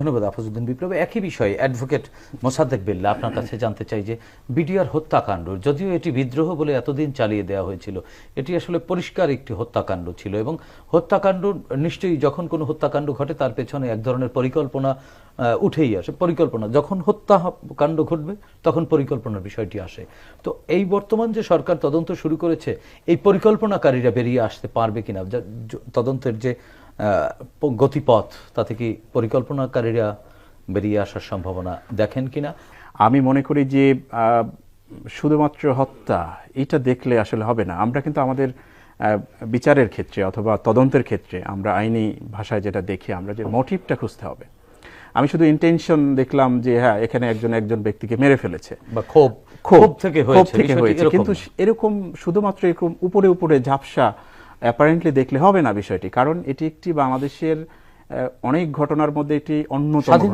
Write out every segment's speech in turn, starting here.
ধন্যবাদ আফাজউদ্দিন বিপ্লব। একই বিষয়ে অ্যাডভোকেট মোসাদ্দেক বিল্লা আপনার কাছে জানতে চাই যে বিডিআর হত্যাকাণ্ড, যদিও এটি বিদ্রোহ বলে এতদিন চালিয়ে দেওয়া হয়েছিল, এটি আসলে পরিষ্কার একটি হত্যাকাণ্ড ছিল এবং হত্যাকাণ্ড নিশ্চয়ই যখন কোনো হত্যাকাণ্ড ঘটে, তার পেছনে এক ধরনের পরিকল্পনা উঠেই আসে। পরিকল্পনা, যখন হত্যাকাণ্ড ঘটবে, তখন পরিকল্পনার বিষয়টি আসে। তো এই বর্তমান যে সরকার তদন্ত শুরু করেছে, এই পরিকল্পনাকারীরা বেরিয়ে আসতে পারবে কিনা? তদন্তের যে গতিপথ তাতে কি পরিকল্পনাকারীরা বেরিয়ে আসার সম্ভাবনা দেখেন কিনা? আমি মনে করি যে শুধুমাত্র হত্যা এটা দেখলে আসলে হবে না। আমরা কিন্তু আমাদের বিচারের ক্ষেত্রে অথবা তদন্তের ক্ষেত্রে আমরা আইনি ভাষায় যেটা দেখি আমরা যে মোটিভটা খুঁজতে হবে। আমি শুধু ইন্টেনশন দেখলাম যে হ্যাঁ এখানে একজন একজন ব্যক্তিকে মেরে ফেলেছে। বা ক্ষোভ ক্ষোভ ক্ষোভ থেকে হয়েছে কিন্তু এরকম শুধুমাত্র এরকম উপরে উপরে ঝাপসা অ্যাপারেন্টলি দেখলে হবে না বিষয়টি কারণ এটি একটি বাংলাদেশের অনেক ঘটনার মধ্যে একটি অন্যতম স্বাধীন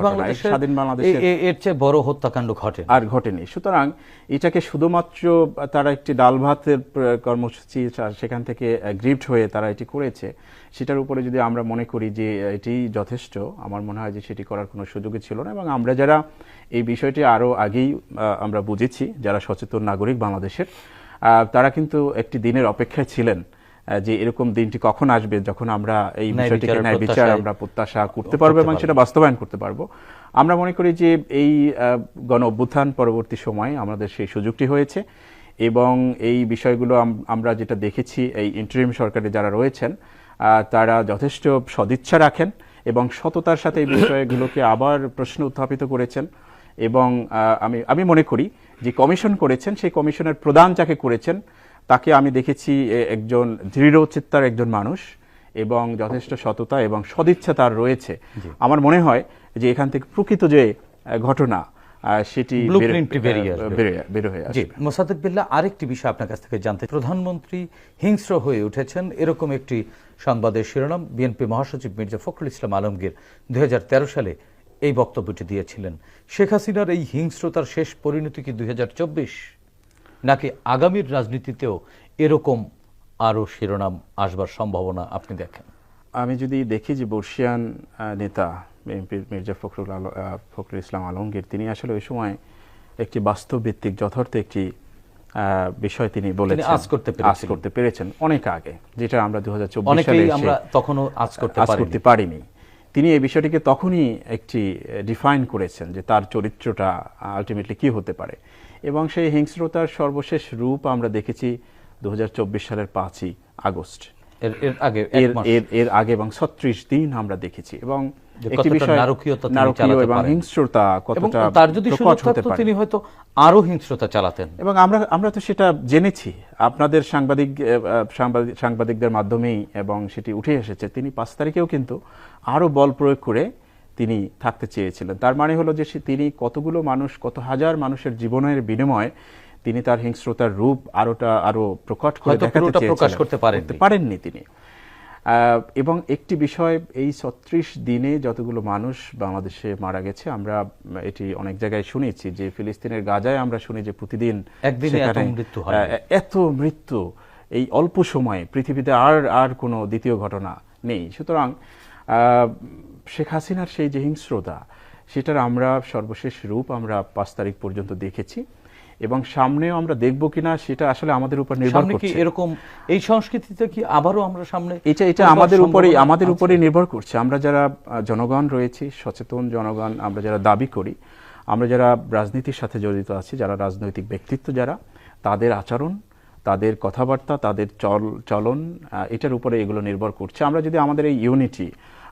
এ- এর চেয়ে বড় হত্যাকাণ্ড ঘটে আর ঘটেনি। সুতরাং এটাকে শুধুমাত্র তারা একটি ডাল ভাতের কর্মসূচি সেখান থেকে গ্রিফট হয়ে তারা এটি করেছে সেটার উপরে যদি আমরা মনে করি যে এটি যথেষ্ট আমার মনে হয় যে সেটি করার কোনো সুযোগই ছিল না। এবং আমরা যারা এই বিষয়টি আরও আগেই আমরা বুঝেছি যারা সচেতন নাগরিক বাংলাদেশের আহ, তারা কিন্তু একটি দিনের অপেক্ষায় ছিলেন। যে এরকম দিনটি কখন আসবে যখন আমরা এই বিষয়টিকে ন্যায় বিচার আমরা প্রত্যাশা করতে পারব এবং সেটা বাস্তবায়ন করতে পারব। আমরা মনে করি যে এই গণ অভ্যুত্থান পরবর্তী সময়ে আমাদের সেই সুযোগটি হয়েছে এবং এই বিষয়গুলো আমরা যেটা দেখেছি এই ইন্টারিম সরকারে যারা রয়েছেন তারা যথেষ্ট সদিচ্ছা রাখেন এবং সততার সাথে এই বিষয়গুলোকে আবার প্রশ্ন উত্থাপিত করেছেন এবং আমি আমি মনে করি যে কমিশন করেছেন সেই কমিশনের প্রধান যাকে করেছেন তাকে আমি দেখেছি একজন দৃঢ়চিত্তার একজন মানুষ এবং যথেষ্ট সততা এবং সদিচ্ছা তার রয়েছে। আমার মনে হয় যে এখান থেকে প্রকৃত যে ঘটনা সেটি বের- হয়ে আসবে। মোসাদ্দেক বিল্লাহ আরেকটি বিষয় আপনার কাছ থেকে জানতে প্রধানমন্ত্রী হিংস্র হয়ে উঠেছেন এরকম একটি সংবাদের শিরোনাম বিএনপি মহাসচিব মির্জা ফখরুল ইসলাম আলমগীর দুই হাজার তেরো সালে এই বক্তব্যটি দিয়েছিলেন। শেখ হাসিনার এই হিংস্রতার শেষ পরিণতি কি দুই হাজার চব্বিশ? নাকি আগামীর রাজনীতিতেও এরকম আরও শিরোনাম আসবার সম্ভাবনা আপনি দেখেন? আমি যদি দেখি যে বর্ষিয়ান নেতা বিএনপির মির্জা ফখরুল আল- ফখরুল ইসলাম আলমগীর তিনি আসলে ওই সময় একটি বাস্তবভিত্তিক যথার্থ একটি বিষয় তিনি বলেছেন। আঁচ করতে পেরেছিলেন। করতে পেরেছেন অনেক আগে যেটা আমরা দু হাজার চব্বিশ সালে আমরা তখনও আজ করতে আজ করতে পারিনি। তিনি এই বিষয়টিকে তখনই একটি ডিফাইন করেছেন যে তার চরিত্রটা আলটিমেটলি কি হতে পারে। এবং সেই হিংস্রতার সর্বশেষ রূপ আমরা দেখেছি দু হাজার চব্বিশ সালের পাঁচই আগস্ট। এর আগে এর আগে এবং ছত্রিশ দিন আমরা দেখেছি এবং একটি বিষয় নারকীয় এবং হিংস্রতা কতটা তার যদি প্রকট সুযোগ থাকতো তিনি হয়তো আরও হিংস্রতা চালাতেন। এবং আমরা আমরা তো সেটা জেনেছি। আপনাদের সাংবাদিক- সাংবাদিকদের মাধ্যমেই এবং সেটি উঠে এসেছে। তিনি পাঁচ তারিখেও কিন্তু আরও বল প্রয়োগ করে তিনি থাকতে চেয়েছিলেন। তার মানে হলো যে তিনি কতগুলো মানুষ কত হাজার মানুষের জীবনের বিনিময়ে তিনি তার হিংস্রতার রূপ আরোটা আরও প্রকট করে দেখাতে প্রকাশ করতে পারেননি। পারেননি তিনি। এবং একটি বিষয় এই ছত্রিশ দিনে যতগুলো মানুষ বাংলাদেশে মারা গেছে আমরা এটি অনেক জায়গায় শুনেছি যে ফিলিস্তিনের গাজায় আমরা শুনি যে প্রতিদিন একদিনে এত মৃত্যু হয়। এত মৃত্যু এই অল্প সময়ে পৃথিবীতে আর আর কোনো দ্বিতীয় ঘটনা নেই। সুতরাং শেখ হাসিনার সেই যে হিংস্রতা সেটার আমরা সর্বশেষ রূপ আমরা পাঁচ তারিখ পর্যন্ত দেখেছি এবং সামনেও আমরা দেখব কিনা সেটা আসলে আমাদের উপর নির্ভর করছে এরকম এই সংস্কৃতিতে কি আবারও আমরা সামনে এটা এটা আমাদের উপরেই আমাদের? উপরেই নির্ভর করছে আমরা যারা জনগণ রয়েছি সচেতন জনগণ আমরা যারা দাবি করি আমরা যারা রাজনীতির সাথে জড়িত আছি যারা রাজনৈতিক ব্যক্তিত্ব যারা তাদের আচরণ তাদের কথাবার্তা তাদের চল চলন এটার উপরে এগুলো নির্ভর করছে। আমরা যদি আমাদের এই ইউনিটি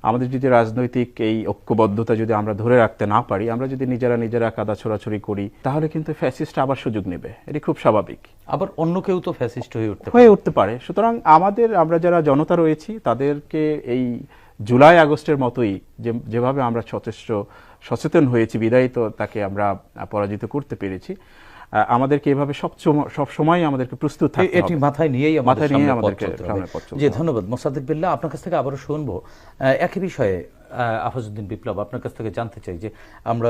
আমাদের যদি রাজনৈতিক এই ঐক্যবদ্ধতা যদি আমরা ধরে রাখতে না পারি আমরা যদি নিজেরা নিজেরা কাদা ছোড়াছড়ি করি তাহলে কিন্তু ফ্যাসিস্ট আবার সুযোগ নেবে। এটি খুব স্বাভাবিক। আবার অন্য কেউ তো ফ্যাসিস্ট হয়ে উঠতে হয়ে উঠতে পারে। সুতরাং আমাদের আমরা যারা জনতা রয়েছি তাদেরকে এই জুলাই আগস্টের মতোই যে যেভাবে আমরা যথেষ্ট সচেতন হয়েছি বিদায়ী তো তাকে আমরা পরাজিত করতে পেরেছি আমাদেরকে এভাবে সব সব সময় আমাদেরকে প্রস্তুত থাকতে এটি মাথায় নিয়েই মাথায় নিয়ে আমাদেরকে জি ধন্যবাদ। মোসাদ্দেক বিল্লাহ আপনার কাছ থেকে আবারও শুনব। আহ, একই বিষয়ে আহ, আফাজউদ্দিন বিপ্লব আপনার কাছ থেকে জানতে চাই যে আমরা